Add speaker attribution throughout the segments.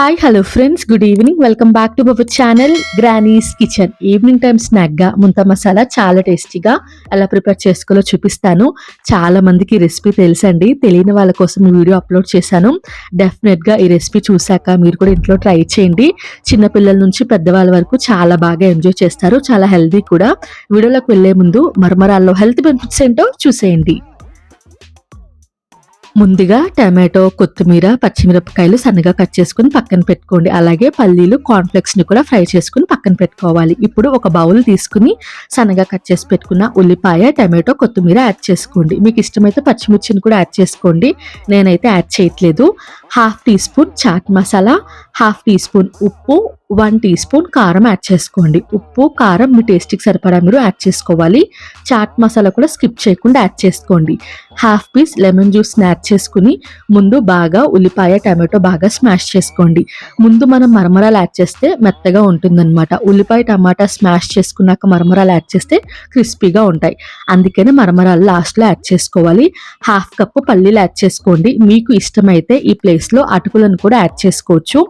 Speaker 1: Hi hello friends good evening welcome back to our channel granny's kitchen evening time స్నాక్గా munta masala చాలా టేస్టీగా ఎలా prepare చేసుకోలో చూపిస్తాను. చాలా మందికి ఈ రెసిపీ తెలుసండి. తెలియని వాళ్ళ కోసం వీడియో అప్లోడ్ చేశాను. డెఫినెట్గా ఈ రెసిపీ చూశాక మీరు కూడా ఇంట్లో ట్రై చేయండి. చిన్నపిల్లల నుంచి పెద్దవాళ్ళ వరకు చాలా బాగా ఎంజాయ్ చేస్తారు. చాలా హెల్దీ కూడా. వీడియోలోకి వెళ్ళే ముందు మరమరాల్లో హెల్త్ బెనిఫిట్స్ ఏంటో చూసేయండి. ముందుగా టమాటో కొత్తిమీర పచ్చిమిరపకాయలు సన్నగా కట్ చేసుకుని పక్కన పెట్టుకోండి. అలాగే పల్లీలు కార్న్ఫ్లెక్స్ని కూడా ఫ్రై చేసుకుని పక్కన పెట్టుకోవాలి. ఇప్పుడు ఒక బౌల్ తీసుకుని సన్నగా కట్ చేసి పెట్టుకున్న ఉల్లిపాయ టమాటో కొత్తిమీర యాడ్ చేసుకోండి. మీకు ఇష్టమైతే పచ్చిమిర్చిని కూడా యాడ్ చేసుకోండి. నేనైతే యాడ్ చేయట్లేదు. Half teaspoon chaat masala half teaspoon ఉప్పు వన్ టీ స్పూన్ కారం యాడ్ చేసుకోండి. ఉప్పు కారం మీ టేస్ట్కి సరిపడా మీరు యాడ్ చేసుకోవాలి. చాట్ మసాలా కూడా స్కిప్ చేయకుండా యాడ్ చేసుకోండి. హాఫ్ పీస్ లెమన్ జ్యూస్ని యాడ్ చేసుకుని ముందు బాగా ఉల్లిపాయ టమాటో బాగా స్మాష్ చేసుకోండి. ముందు మనం మరమరాలు యాడ్ చేస్తే మెత్తగా ఉంటుందన్నమాట. ఉల్లిపాయ టమాటా స్మాష్ చేసుకున్నాక మరమరాలు యాడ్ చేస్తే క్రిస్పీగా ఉంటాయి. అందుకని మరమరాలు లాస్ట్లో యాడ్ చేసుకోవాలి. హాఫ్ కప్పు పల్లీలు యాడ్ చేసుకోండి. మీకు ఇష్టమైతే ఈ ప్లేస్లో అటుకులను కూడా యాడ్ చేసుకోవచ్చు.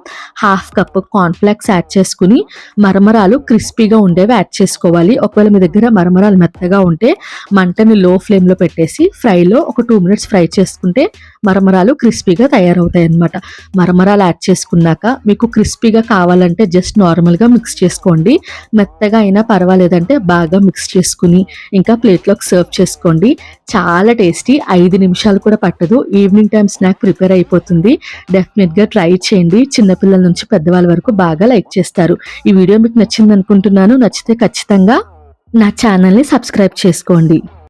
Speaker 1: హాఫ్ కప్పు కార్న్ఫ్లాక్స్ యాడ్ చేసుకుని మరమరాలు క్రిస్పీగా ఉండేవి యాడ్ చేసుకోవాలి. ఒకవేళ మీ దగ్గర మరమరాలు మెత్తగా ఉంటే మంటని లో ఫ్లేమ్లో పెట్టేసి ఫ్రైలో ఒక టూ మినిట్స్ ఫ్రై చేసుకుంటే మరమరాలు క్రిస్పీగా తయారవుతాయి అన్నమాట మరమరాలు యాడ్ చేసుకున్నాక మీకు క్రిస్పీగా కావాలంటే జస్ట్ నార్మల్గా మిక్స్ చేసుకోండి. మెత్తగా అయినా పర్వాలేదంటే బాగా మిక్స్ చేసుకుని ఇంకా ప్లేట్లోకి సర్వ్ చేసుకోండి. చాలా టేస్టీ ఐదు నిమిషాలు కూడా పట్టదు. ఈవినింగ్ టైం స్నాక్ ప్రిపేర్ అయిపోతుంది. డెఫినెట్గా ట్రై చేయండి. చిన్నపిల్లల నుంచి పెద్దవాళ్ళ వరకు బాగా లైక్ చేస్తారు. ఈ వీడియో మీకు నచ్చింది అనుకుంటున్నాను నచ్చితే ఖచ్చితంగా నా ఛానల్ని సబ్స్క్రైబ్ చేసుకోండి.